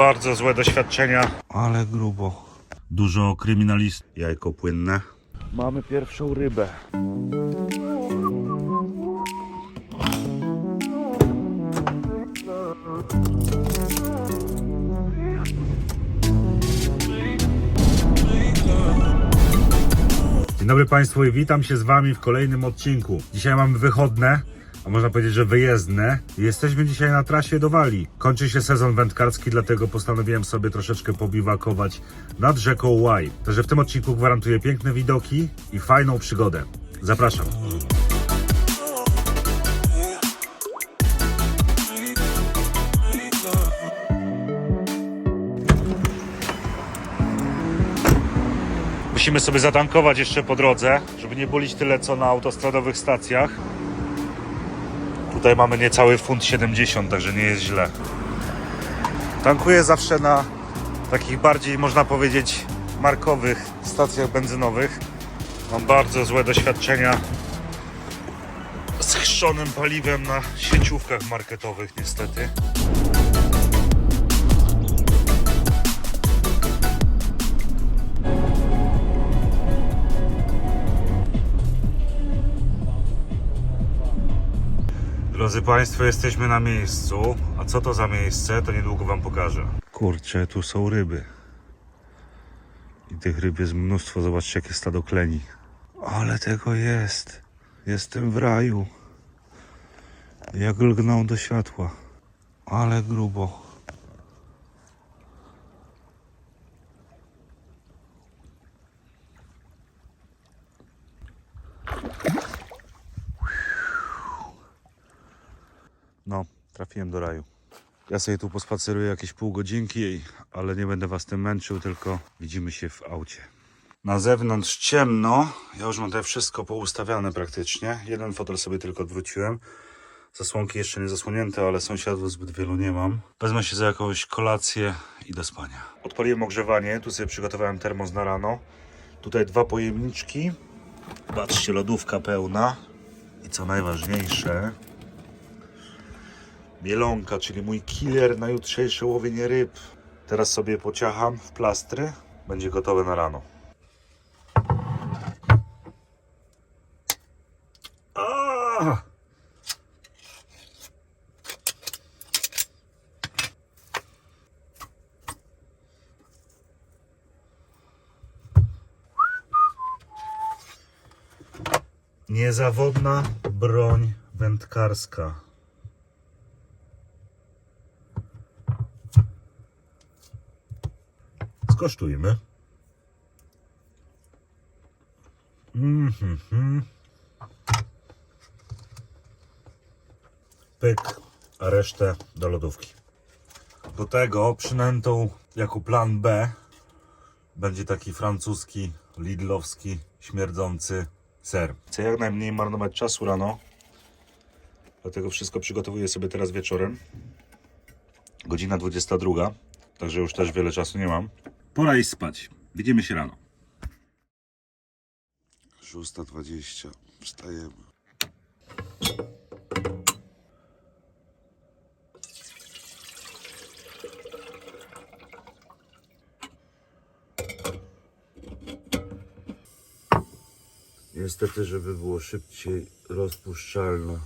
bardzo złe doświadczenia. Ale grubo. Dużo kryminalist. Jajko płynne. Mamy pierwszą rybę. Dzień dobry Państwu i witam się z Wami w kolejnym odcinku. Dzisiaj mamy wychodne, a można powiedzieć, że wyjezdne. Jesteśmy dzisiaj na trasie do Walii. Kończy się sezon wędkarski, dlatego postanowiłem sobie troszeczkę pobiwakować nad rzeką Łaj. Także w tym odcinku gwarantuję piękne widoki i fajną przygodę. Zapraszam. Musimy sobie zatankować jeszcze po drodze, żeby nie bulić tyle co na autostradowych stacjach. Tutaj mamy niecały funt 70, także nie jest źle. Tankuję zawsze na takich bardziej, można powiedzieć, markowych stacjach benzynowych. Mam bardzo złe doświadczenia z chrzonym paliwem na sieciówkach marketowych, niestety. Drodzy Państwo, jesteśmy na miejscu. A co to za miejsce, to niedługo Wam pokażę. Kurczę, tu są ryby. I tych ryb jest mnóstwo. Zobaczcie, jakie stado kleni. Ale tego jest. Jestem w raju. Jak lgną do światła. Ale grubo. No, trafiłem do raju. Ja sobie tu pospaceruję jakieś pół godzinki, ale nie będę was tym męczył, tylko widzimy się w aucie. Na zewnątrz ciemno. Ja już mam tutaj wszystko poustawiane praktycznie. Jeden fotel sobie tylko odwróciłem. Zasłonki jeszcze nie zasłonięte, ale sąsiadów zbyt wielu nie mam. Wezmę się za jakąś kolację i do spania. Odpaliłem ogrzewanie. Tu sobie przygotowałem termos na rano. Tutaj dwa pojemniczki. Patrzcie, lodówka pełna. I co najważniejsze, Mielonka, czyli mój killer na jutrzejsze łowienie ryb. Teraz sobie pociacham w plastry. Będzie gotowe na rano. Niezawodna broń wędkarska. Skosztujmy. Mhm. Pyk, a resztę do lodówki. Do tego przynętą jako plan B będzie taki francuski, lidlowski, śmierdzący ser. Chcę jak najmniej marnować czasu rano, dlatego wszystko przygotowuję sobie teraz wieczorem. Godzina 22, także już też wiele czasu nie mam. Pora iść spać. Widzimy się rano. 6.20. Wstajemy. Niestety, żeby było szybciej rozpuszczalne.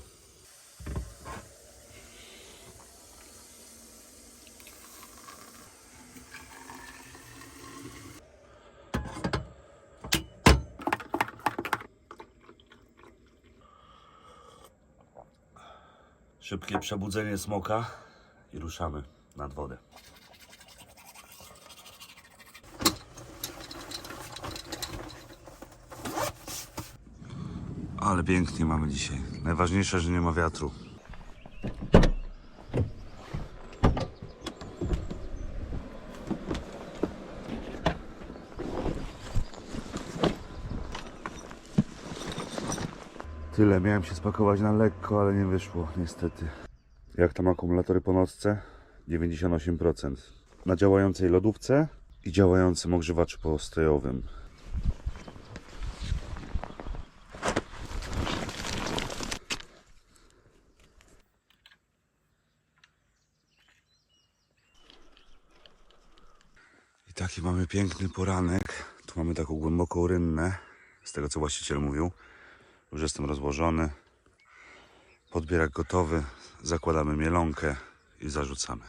Szybkie przebudzenie smoka i ruszamy nad wodę. Ale pięknie mamy dzisiaj. Najważniejsze, że nie ma wiatru. Tyle, miałem się spakować na lekko, ale nie wyszło, niestety. Jak tam akumulatory po nocce? 98%. Na działającej lodówce i działającym ogrzewaczu postrojowym. I taki mamy piękny poranek. Tu mamy taką głęboką rynnę, z tego co właściciel mówił. Już jestem rozłożony. Podbierak gotowy. Zakładamy mielonkę i zarzucamy.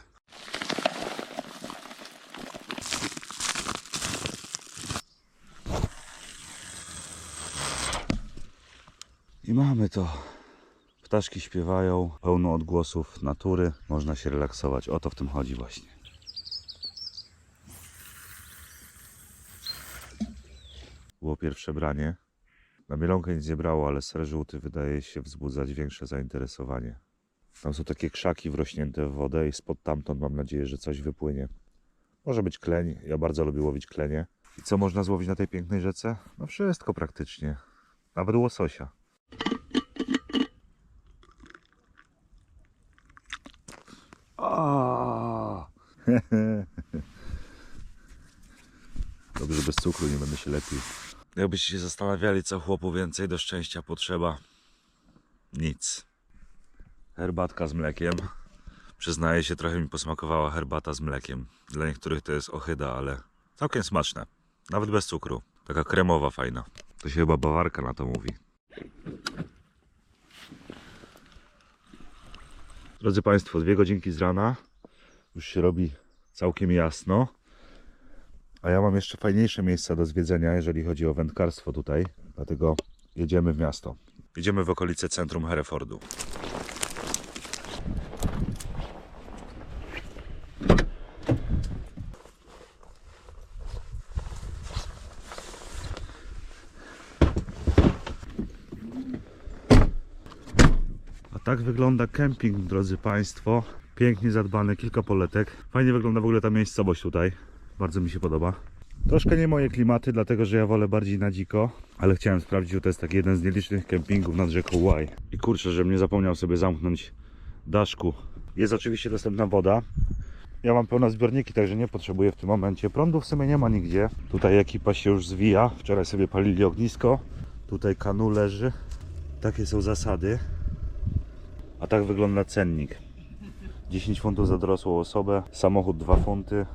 I mamy to. Ptaszki śpiewają, pełno odgłosów natury. Można się relaksować. O to w tym chodzi właśnie. Było pierwsze branie. Na mielonkę nic nie brało, ale ser żółty wydaje się wzbudzać większe zainteresowanie. Tam są takie krzaki wrośnięte w wodę i spod tamtąd mam nadzieję, że coś wypłynie. Może być kleń. Ja bardzo lubię łowić klenie. I co można złowić na tej pięknej rzece? No wszystko praktycznie. Nawet łososia. A. Dobrze, bez cukru nie będę się lepił. Jakbyście się zastanawiali, co chłopu więcej do szczęścia potrzeba, nic. Herbatka z mlekiem. Przyznaję się, trochę mi posmakowała herbata z mlekiem. Dla niektórych to jest ochyda, ale całkiem smaczne. Nawet bez cukru. Taka kremowa, fajna. To się chyba bawarka na to mówi. Drodzy Państwo, dwie godzinki z rana. Już się robi całkiem jasno. A ja mam jeszcze fajniejsze miejsca do zwiedzenia, jeżeli chodzi o wędkarstwo tutaj. Dlatego jedziemy w miasto. Jedziemy w okolice centrum Herefordu. A tak wygląda kemping, drodzy Państwo. Pięknie zadbany, kilka poletek. Fajnie wygląda w ogóle ta miejscowość tutaj. Bardzo mi się podoba. Troszkę nie moje klimaty, dlatego że ja wolę bardziej na dziko, ale chciałem sprawdzić, że to jest taki jeden z nielicznych kempingów nad rzeką Łaj. I kurczę, żebym nie zapomniał sobie zamknąć daszku. Jest oczywiście dostępna woda. Ja mam pełne zbiorniki, także nie potrzebuję w tym momencie. Prądu w sumie nie ma nigdzie. Tutaj ekipa się już zwija. Wczoraj sobie palili ognisko. Tutaj kanu leży. Takie są zasady. A tak wygląda cennik. 10 funtów za dorosłą osobę, samochód 2 funty.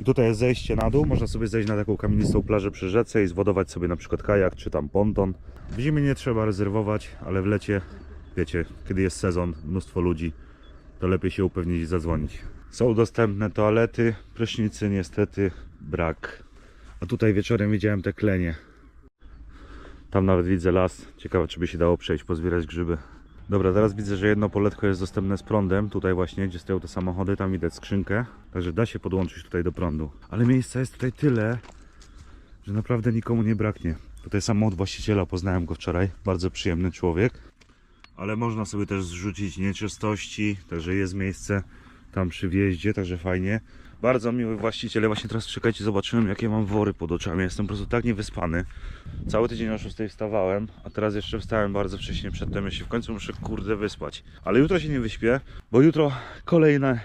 I tutaj jest zejście na dół, można sobie zejść na taką kamienistą plażę przy rzece i zwodować sobie na przykład kajak czy tam ponton. W zimie nie trzeba rezerwować, ale w lecie, wiecie, kiedy jest sezon, mnóstwo ludzi, to lepiej się upewnić i zadzwonić. Są dostępne toalety, prysznicy niestety brak. A tutaj wieczorem widziałem te klenie. Tam nawet widzę las. Ciekawe, czy by się dało przejść, pozbierać grzyby. Dobra, teraz widzę, że jedno poletko jest dostępne z prądem. Tutaj właśnie, gdzie stoją te samochody, tam widać skrzynkę. Także da się podłączyć tutaj do prądu. Ale miejsca jest tutaj tyle, że naprawdę nikomu nie braknie. Tutaj samochód właściciela, poznałem go wczoraj. Bardzo przyjemny człowiek. Ale można sobie też zrzucić nieczystości, także jest miejsce tam przy wjeździe, także fajnie. Bardzo miły właściciel. Ja właśnie teraz czekajcie, zobaczyłem jakie mam wory pod oczami. Jestem po prostu tak niewyspany. Cały tydzień o 6 wstawałem, a teraz jeszcze wstałem bardzo wcześnie przedtem. Ja się w końcu muszę kurde wyspać. Ale jutro się nie wyśpię, bo jutro kolejne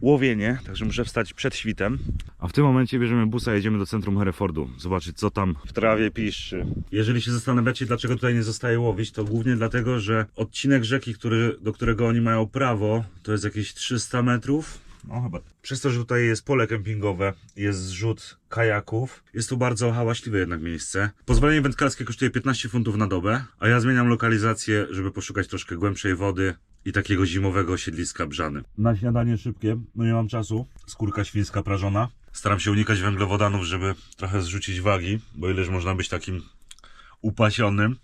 łowienie, także muszę wstać przed świtem. A w tym momencie bierzemy busa, jedziemy do centrum Herefordu. Zobaczyć co tam w trawie piszczy. Jeżeli się zastanawiacie, dlaczego tutaj nie zostaje łowić, to głównie dlatego, że odcinek rzeki, który, do którego oni mają prawo, to jest jakieś 300 metrów. No chyba. Przez to, że tutaj jest pole kempingowe, jest zrzut kajaków, jest tu bardzo hałaśliwe jednak miejsce. Pozwolenie wędkarskie kosztuje 15 funtów na dobę, a ja zmieniam lokalizację, żeby poszukać troszkę głębszej wody i takiego zimowego siedliska brzany. Na śniadanie szybkie, no nie mam czasu. Skórka świńska prażona. Staram się unikać węglowodanów, żeby trochę zrzucić wagi, bo ileż można być takim upasionym.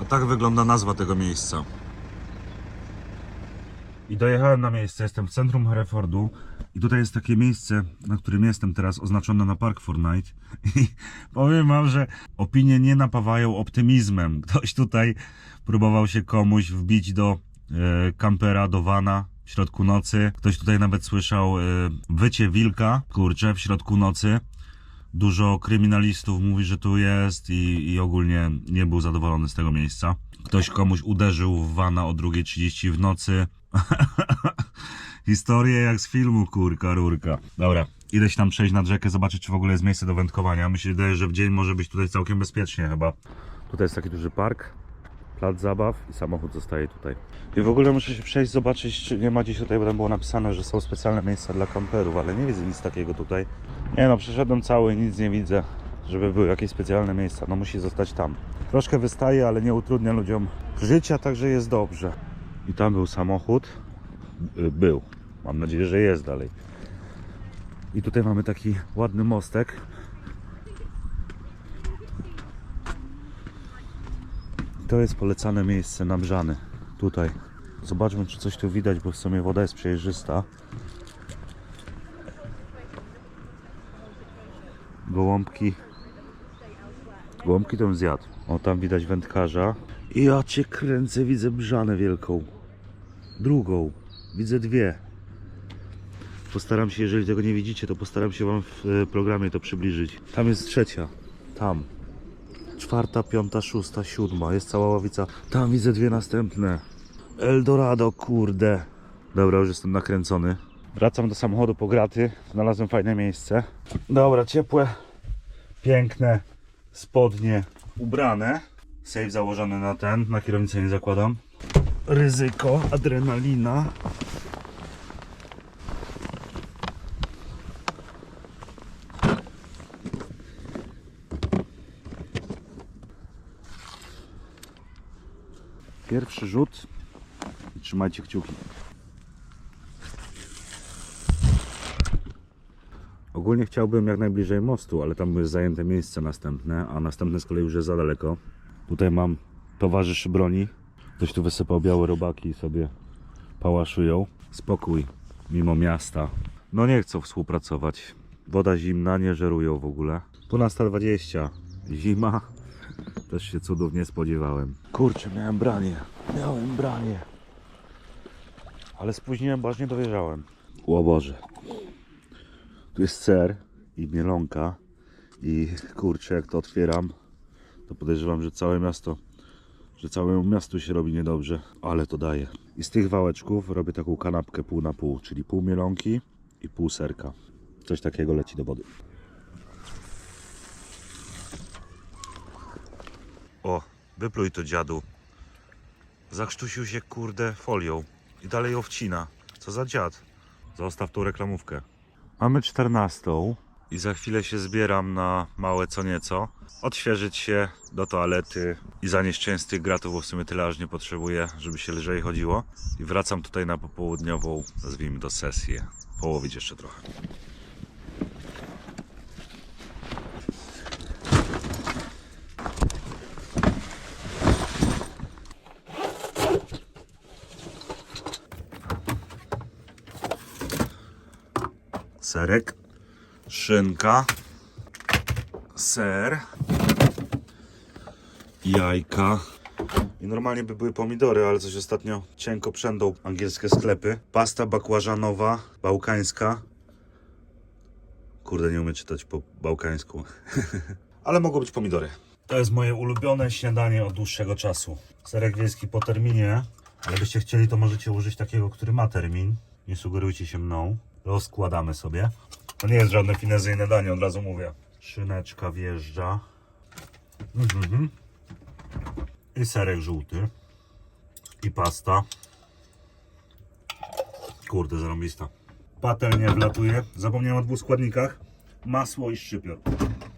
A tak wygląda nazwa tego miejsca. I dojechałem na miejsce, jestem w centrum Herefordu i tutaj jest takie miejsce, na którym jestem teraz, oznaczone na Park Fortnite i powiem wam, że opinie nie napawają optymizmem. Ktoś tutaj próbował się komuś wbić do e, kampera, do vana w środku nocy. Ktoś tutaj nawet słyszał e, wycie wilka, kurczę, w środku nocy. Dużo kryminalistów mówi, że tu jest i, i ogólnie nie był zadowolony z tego miejsca. Ktoś komuś uderzył w wana o 2.30 w nocy. Historie jak z filmu, kurka, rurka. Dobra, Idę się tam przejść nad rzekę, zobaczyć czy w ogóle jest miejsce do wędkowania. Wydaje, że w dzień może być tutaj całkiem bezpiecznie chyba. Tutaj jest taki duży park, plac zabaw i samochód zostaje tutaj. I w ogóle muszę się przejść, zobaczyć czy nie ma gdzieś tutaj, bo tam było napisane, że są specjalne miejsca dla kamperów, ale nie widzę nic takiego tutaj. Nie no, przeszedłem cały i nic nie widzę, żeby były jakieś specjalne miejsca. No musi zostać tam. Troszkę wystaje, ale nie utrudnia ludziom życia, także jest dobrze. I tam był samochód. Y, Był. Mam nadzieję, że jest dalej. I tutaj mamy taki ładny mostek. To jest polecane miejsce na Brzany. Tutaj. Zobaczmy, czy coś tu widać, bo w sumie woda jest przejrzysta. Gołąbki. Gołąbki to zjadł. O, tam widać wędkarza. I ja cię kręcę, widzę Brzanę wielką. Drugą. Widzę dwie. Postaram się, jeżeli tego nie widzicie, to postaram się Wam w e, programie to przybliżyć. Tam jest trzecia. Tam. Czwarta, piąta, szósta, siódma. Jest cała ławica. Tam widzę dwie następne. Eldorado, kurde. Dobra, już jestem nakręcony. Wracam do samochodu po graty. Znalazłem fajne miejsce. Dobra, ciepłe, piękne spodnie ubrane. Save założony na ten, na kierownicę nie zakładam. Ryzyko, adrenalina. Pierwszy rzut i trzymajcie kciuki. Ogólnie chciałbym jak najbliżej mostu, ale tam jest zajęte miejsce następne, a następne z kolei już jest za daleko. Tutaj mam towarzyszy broni. Ktoś tu wysypał białe robaki i sobie pałaszują. Spokój, mimo miasta. No nie chcą współpracować. Woda zimna, nie żerują w ogóle. 12.20. Zima. Też się cudów nie spodziewałem. Kurczę, miałem branie. Miałem branie. Ale spóźniłem, bo aż nie dowierzałem. O Boże. Tu jest ser i mielonka. I kurczę, jak to otwieram, to podejrzewam, że całe miasto, że całemu miastu się robi niedobrze. Ale to daje. I z tych wałeczków robię taką kanapkę pół na pół, czyli pół mielonki i pół serka. Coś takiego leci do wody. O, wypluj to dziadu. Zakrztusił się kurde folią i dalej ją wcina. Co za dziad? Zostaw tą reklamówkę. Mamy 14 i za chwilę się zbieram na małe co nieco. Odświeżyć się do toalety i zanieść część z tych gratów, bo w sumie tyle aż nie potrzebuję, żeby się lżej chodziło. I wracam tutaj na popołudniową, nazwijmy to sesję. Połowić jeszcze trochę. Serek, szynka, ser, jajka. I normalnie by były pomidory, ale coś ostatnio cienko przędą angielskie sklepy. Pasta bakłażanowa, bałkańska. Kurde, nie umiem czytać po bałkańsku. ale mogą być pomidory. To jest moje ulubione śniadanie od dłuższego czasu. Serek wiejski po terminie. Ale byście chcieli, to możecie użyć takiego, który ma termin. Nie sugerujcie się mną. Rozkładamy sobie. To nie jest żadne finezyjne danie, od razu mówię. Szyneczka wjeżdża. Mhm. I serek żółty. I pasta. Kurde, zarąbista. Patelnia wlatuje. Zapomniałem o dwóch składnikach. Masło i szczypior.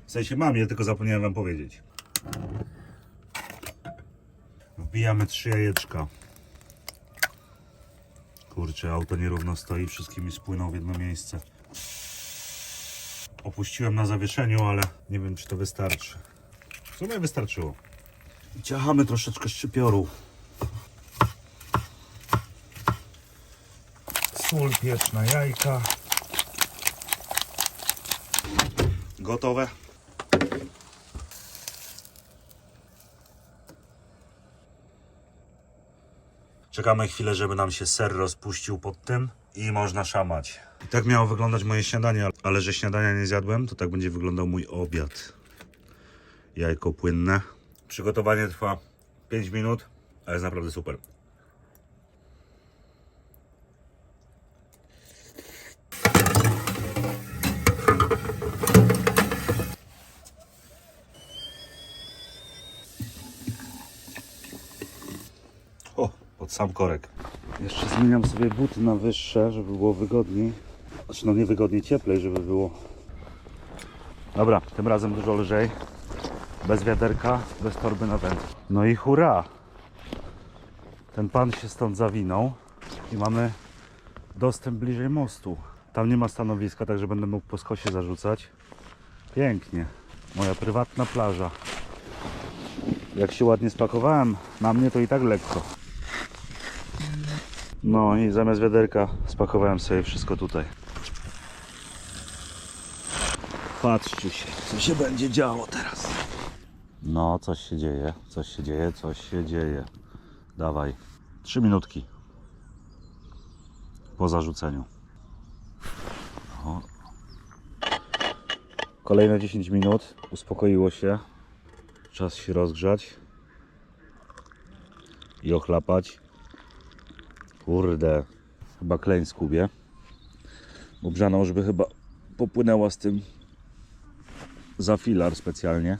W sensie mam je, tylko zapomniałem wam powiedzieć. Wbijamy trzy jajeczka. Kurczę, auto nierówno stoi, wszystkie mi spłyną w jedno miejsce. Opuściłem na zawieszeniu, ale nie wiem, czy to wystarczy. W sumie wystarczyło. Ciachamy troszeczkę szczypioru. Sól, pieprz na jajka. Gotowe. Czekamy chwilę, żeby nam się ser rozpuścił pod tym i można szamać. I tak miało wyglądać moje śniadanie, ale że śniadania nie zjadłem, to tak będzie wyglądał mój obiad. Jajko płynne. Przygotowanie trwa 5 minut, ale jest naprawdę super. Sam korek. Jeszcze zmieniam sobie buty na wyższe, żeby było wygodniej. Znaczy no nie wygodniej, cieplej, żeby było. Dobra, tym razem dużo lżej. Bez wiaderka, bez torby na wędki. No i hurra! Ten pan się stąd zawinął i mamy dostęp bliżej mostu. Tam nie ma stanowiska, także będę mógł po skosie zarzucać. Pięknie. Moja prywatna plaża. Jak się ładnie spakowałem, na mnie to i tak lekko. No i zamiast wiaderka spakowałem sobie wszystko tutaj. Patrzcie się, co się będzie działo teraz. No, coś się dzieje, coś się dzieje, coś się dzieje. Dawaj. Trzy minutki. Po zarzuceniu. O. Kolejne 10 minut. Uspokoiło się. Czas się rozgrzać. I ochlapać. Kurde. Chyba kleń skubie. Bo Brzana już by chyba popłynęła z tym za filar specjalnie.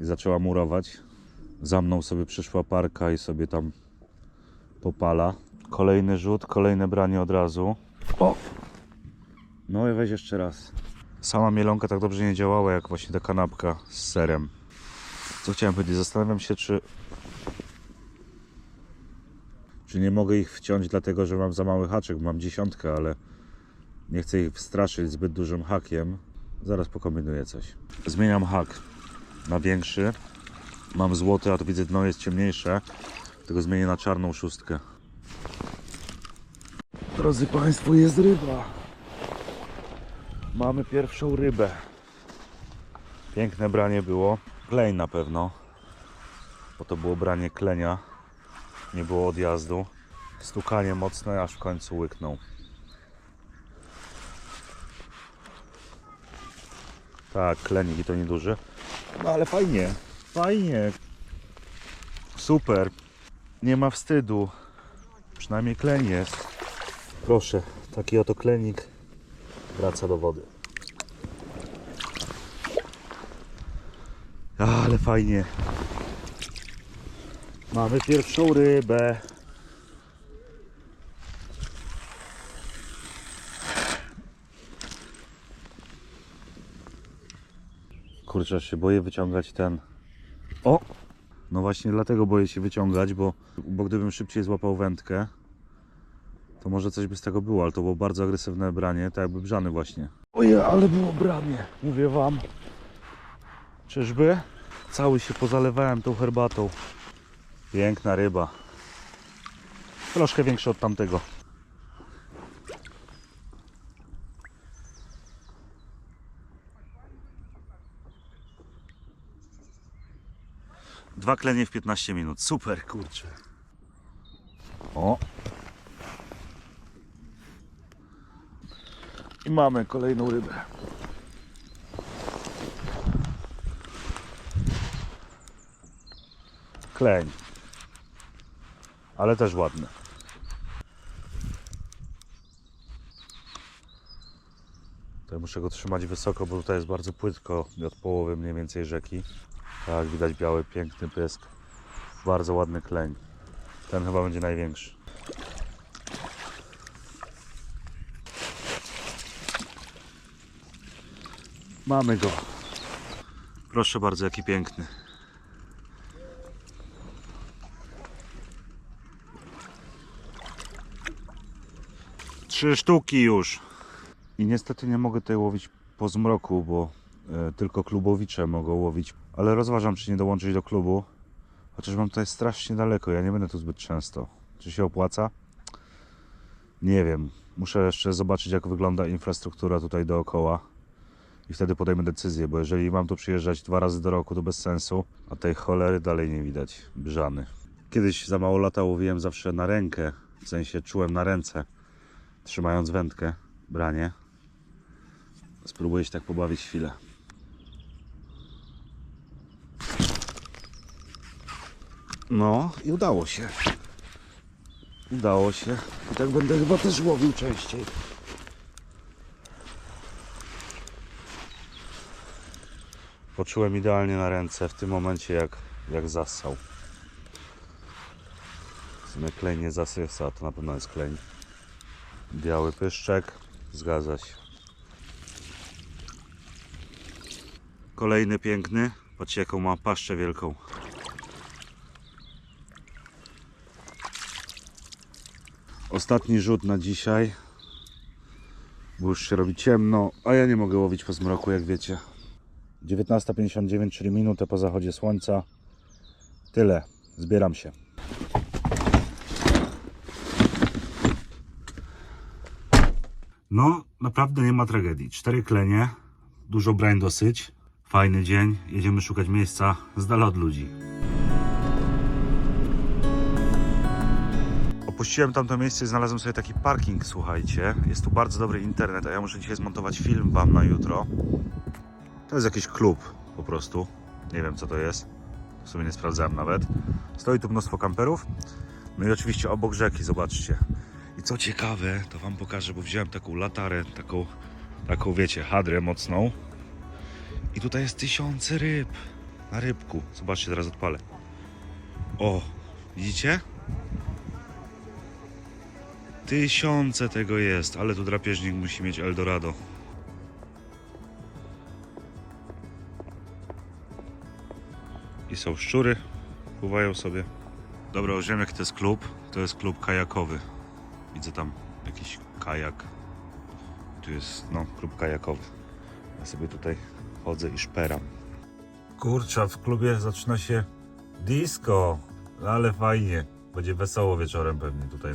I zaczęła murować. Za mną sobie przyszła parka i sobie tam popala. Kolejny rzut, kolejne branie od razu. O! No i weź jeszcze raz. Sama mielonka tak dobrze nie działała jak właśnie ta kanapka z serem. Co chciałem powiedzieć? Zastanawiam się, czy czy nie mogę ich wciąć dlatego, że mam za mały haczyk. Mam dziesiątkę, ale nie chcę ich straszyć zbyt dużym hakiem. Zaraz pokombinuję coś. Zmieniam hak na większy. Mam złoty, a to widzę dno jest ciemniejsze. Tego zmienię na czarną szóstkę. Drodzy Państwo, jest ryba. Mamy pierwszą rybę. Piękne branie było. Klej na pewno. Bo to było branie klenia. Nie było odjazdu. Stukanie mocne, aż w końcu łyknął. Tak, klenik i to nieduży. No ale fajnie. Fajnie. Super. Nie ma wstydu. Przynajmniej kleń jest. Proszę, taki oto klenik wraca do wody. Ale fajnie. Mamy pierwszą rybę. Kurczę, się boję wyciągać ten. O! No właśnie dlatego boję się wyciągać, bo, bo gdybym szybciej złapał wędkę, to może coś by z tego było, ale to było bardzo agresywne branie, tak jakby brzany właśnie. Oje, ale było branie, mówię wam. Czyżby? Cały się pozalewałem tą herbatą. Piękna ryba. Troszkę większa od tamtego. Dwa klenie w 15 minut. Super, kurczę. O. I mamy kolejną rybę. Kleń. Ale też ładny. Tutaj muszę go trzymać wysoko, bo tutaj jest bardzo płytko od połowy mniej więcej rzeki. Tak, widać biały, piękny pysk. Bardzo ładny kleń. Ten chyba będzie największy. Mamy go. Proszę bardzo, jaki piękny. Trzy sztuki już. I niestety nie mogę tutaj łowić po zmroku, bo e, tylko klubowicze mogą łowić. Ale rozważam, czy nie dołączyć do klubu. Chociaż mam tutaj strasznie daleko, ja nie będę tu zbyt często. Czy się opłaca? Nie wiem. Muszę jeszcze zobaczyć, jak wygląda infrastruktura tutaj dookoła. I wtedy podejmę decyzję, bo jeżeli mam tu przyjeżdżać dwa razy do roku, to bez sensu. A tej cholery dalej nie widać. Brzany. Kiedyś za mało lata łowiłem zawsze na rękę. W sensie czułem na ręce, trzymając wędkę, branie. Spróbuję się tak pobawić chwilę. No i udało się. Udało się. I tak będę chyba też łowił częściej. Poczułem idealnie na ręce w tym momencie, jak, jak zassał. sumie klej nie zasysa, to na pewno jest klej. Biały pyszczek, zgadza się. Kolejny piękny, patrzcie jaką ma paszczę wielką. Ostatni rzut na dzisiaj, bo już się robi ciemno, a ja nie mogę łowić po zmroku, jak wiecie. 19.59, czyli minutę po zachodzie słońca. Tyle, zbieram się. No, naprawdę nie ma tragedii. Cztery klenie, dużo brań dosyć. Fajny dzień, jedziemy szukać miejsca z dala od ludzi. Opuściłem tamto miejsce i znalazłem sobie taki parking, słuchajcie. Jest tu bardzo dobry internet, a ja muszę dzisiaj zmontować film wam na jutro. To jest jakiś klub po prostu. Nie wiem co to jest. W sumie nie sprawdzałem nawet. Stoi tu mnóstwo kamperów. No i oczywiście obok rzeki, zobaczcie. I co ciekawe, to wam pokażę, bo wziąłem taką latarę, taką, taką wiecie, hadrę mocną. I tutaj jest tysiące ryb na rybku. Zobaczcie, teraz odpalę. O, widzicie? Tysiące tego jest, ale tu drapieżnik musi mieć Eldorado. I są szczury, pływają sobie. Dobra, wiem jaki to jest klub. To jest klub kajakowy. Widzę tam jakiś kajak. Tu jest, no, klub kajakowy. Ja sobie tutaj chodzę i szperam. Kurczę, w klubie zaczyna się disco. Ale fajnie. Będzie wesoło wieczorem pewnie tutaj.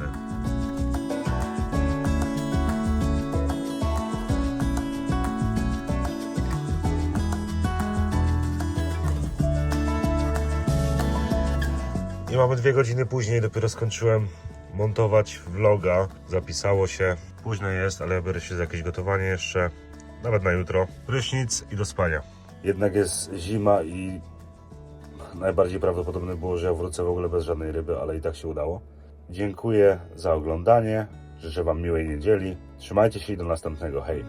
I mamy dwie godziny później, dopiero skończyłem montować vloga. Zapisało się. Późno jest, ale ja biorę się za jakieś gotowanie jeszcze. Nawet na jutro. Prysznic i do spania. Jednak jest zima i najbardziej prawdopodobne było, że ja wrócę w ogóle bez żadnej ryby, ale i tak się udało. Dziękuję za oglądanie. Życzę Wam miłej niedzieli. Trzymajcie się i do następnego. Hej!